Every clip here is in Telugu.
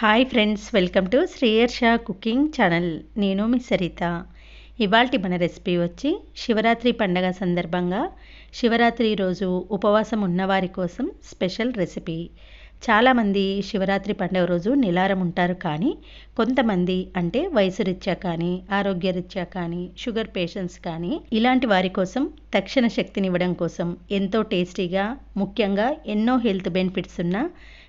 Hi friends welcome to Shreyar Shah cooking channel నేను మీ సరిత. ఇవాల్టి మన రెసిపీ వచ్చి శివరాత్రి పండగ సందర్భంగా శివరాత్రి రోజు ఉపవాసం ఉన్నవారి కోసం స్పెషల్ రెసిపీ. చాలామంది శివరాత్రి పండుగ రోజు నిలారం ఉంటారు కానీ కొంతమంది అంటే వయసు రీత్యా కానీ ఆరోగ్యరీత్యా కానీ షుగర్ పేషెంట్స్ కానీ ఇలాంటి వారి కోసం తక్షణ శక్తినివ్వడం కోసం ఎంతో టేస్టీగా ముఖ్యంగా ఎన్నో హెల్త్ బెనిఫిట్స్ ఉన్న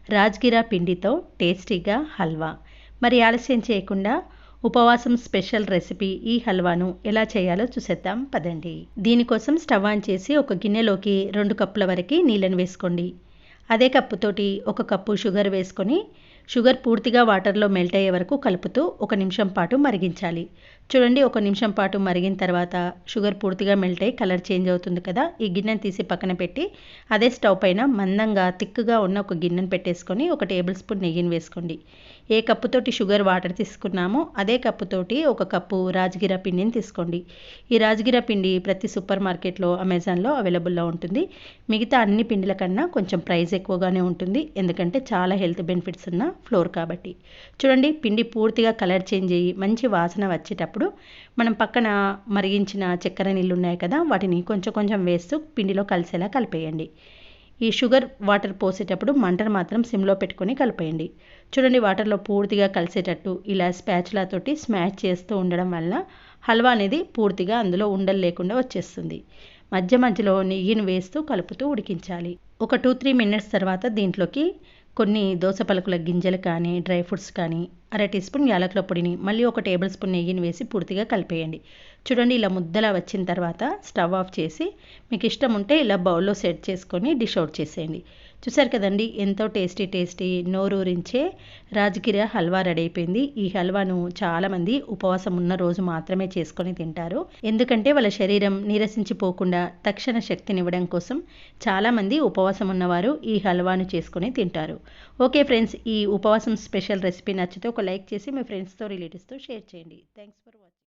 రాజ్గిరా పిండితో టేస్టీగా హల్వా. మరి ఆలస్యం చేయకుండా ఉపవాసం స్పెషల్ రెసిపీ ఈ హల్వాను ఎలా చేయాలో చూసేద్దాం పదండి. దీనికోసం స్టవ్ ఆన్ చేసి ఒక గిన్నెలోకి రెండు కప్పుల వరకు నీళ్ళని వేసుకోండి. అదే కప్పుతోటి ఒక కప్పు షుగర్ వేసుకొని షుగర్ పూర్తిగా వాటర్లో మెల్ట్ అయ్యే వరకు కలుపుతూ ఒక నిమిషం పాటు మరిగించాలి. చూడండి ఒక నిమిషం పాటు మరిగిన తర్వాత షుగర్ పూర్తిగా మెల్ట్ అయ్యి కలర్ చేంజ్ అవుతుంది కదా? ఈ గిన్నెను తీసి పక్కన పెట్టి అదే స్టవ్ పైన మందంగా తిక్కుగా ఉన్న ఒక గిన్నెను పెట్టేసుకొని ఒక టేబుల్ స్పూన్ నెయ్యిని వేసుకోండి. ఏ కప్పుతోటి షుగర్ వాటర్ తీసుకున్నామో అదే కప్పుతోటి ఒక కప్పు రాజగిర పిండిని తీసుకోండి. ఈ రాజగిర పిండి ప్రతి సూపర్ మార్కెట్లో అమెజాన్లో అవైలబుల్లో ఉంటుంది. మిగతా అన్ని పిండిల కన్నా కొంచెం ప్రైస్ ఎక్కువగానే ఉంటుంది. ఎందుకంటే చాలా హెల్త్ బెనిఫిట్స్ ఉన్న ఫ్లోర్ కాబట్టి. చూడండి పిండి పూర్తిగా కలర్ చేంజ్ అయ్యి మంచి వాసన వచ్చేటప్పుడు మనం పక్కన మరిగించిన చక్కెర నీళ్ళు ఉన్నాయి కదా వాటిని కొంచెం కొంచెం వేస్తూ పిండిలో కలిసేలా కలిపేయండి. ఈ షుగర్ వాటర్ పోసేటప్పుడు మంటను మాత్రం సిమ్లో పెట్టుకొని కలిపేయండి. చూడండి వాటర్లో పూర్తిగా కలిసేటట్టు ఇలా స్పాచులాతోటి స్మాష్ చేస్తూ ఉండడం వల్ల హల్వా అనేది పూర్తిగా అందులో ఉండలు లేకుండా వచ్చేస్తుంది. మధ్య మధ్యలో నెయ్యిని వేస్తూ కలుపుతూ ఉడికించాలి. ఒక టూ త్రీ మినిట్స్ తర్వాత దీంట్లోకి కొన్ని దోస పలుకుల గింజలు కానీ డ్రై ఫ్రూట్స్ కానీ అర టీ స్పూన్ యాలకుల పొడిని మళ్ళీ ఒక టేబుల్ స్పూన్ నెయ్యిని వేసి పూర్తిగా కలిపేయండి. చూడండి ఇలా ముద్దలా వచ్చిన తర్వాత స్టవ్ ఆఫ్ చేసి మీకు ఇష్టం ఉంటే ఇలా బౌల్లో సెట్ చేసుకొని డిష్ అవుట్ చేసేయండి. చూసారు కదండి ఎంతో టేస్టీ టేస్టీ నోరూరించే రాజగిర హల్వా రెడీ అయిపోయింది. ఈ హల్వాను చాలామంది ఉపవాసం ఉన్న రోజు మాత్రమే చేసుకొని తింటారు. ఎందుకంటే వాళ్ళ శరీరం నీరసించిపోకుండా తక్షణ శక్తినివ్వడం కోసం చాలామంది ఉపవాసం ఉన్నవారు ఈ హల్వాను చేసుకొని తింటారు. ఓకే ఫ్రెండ్స్ ఈ ఉపవాసం స్పెషల్ రెసిపీ నచ్చితే ఒక లైక్ చేసి మీ ఫ్రెండ్స్తో రిలేటివ్స్తో షేర్ చేయండి. Thanks for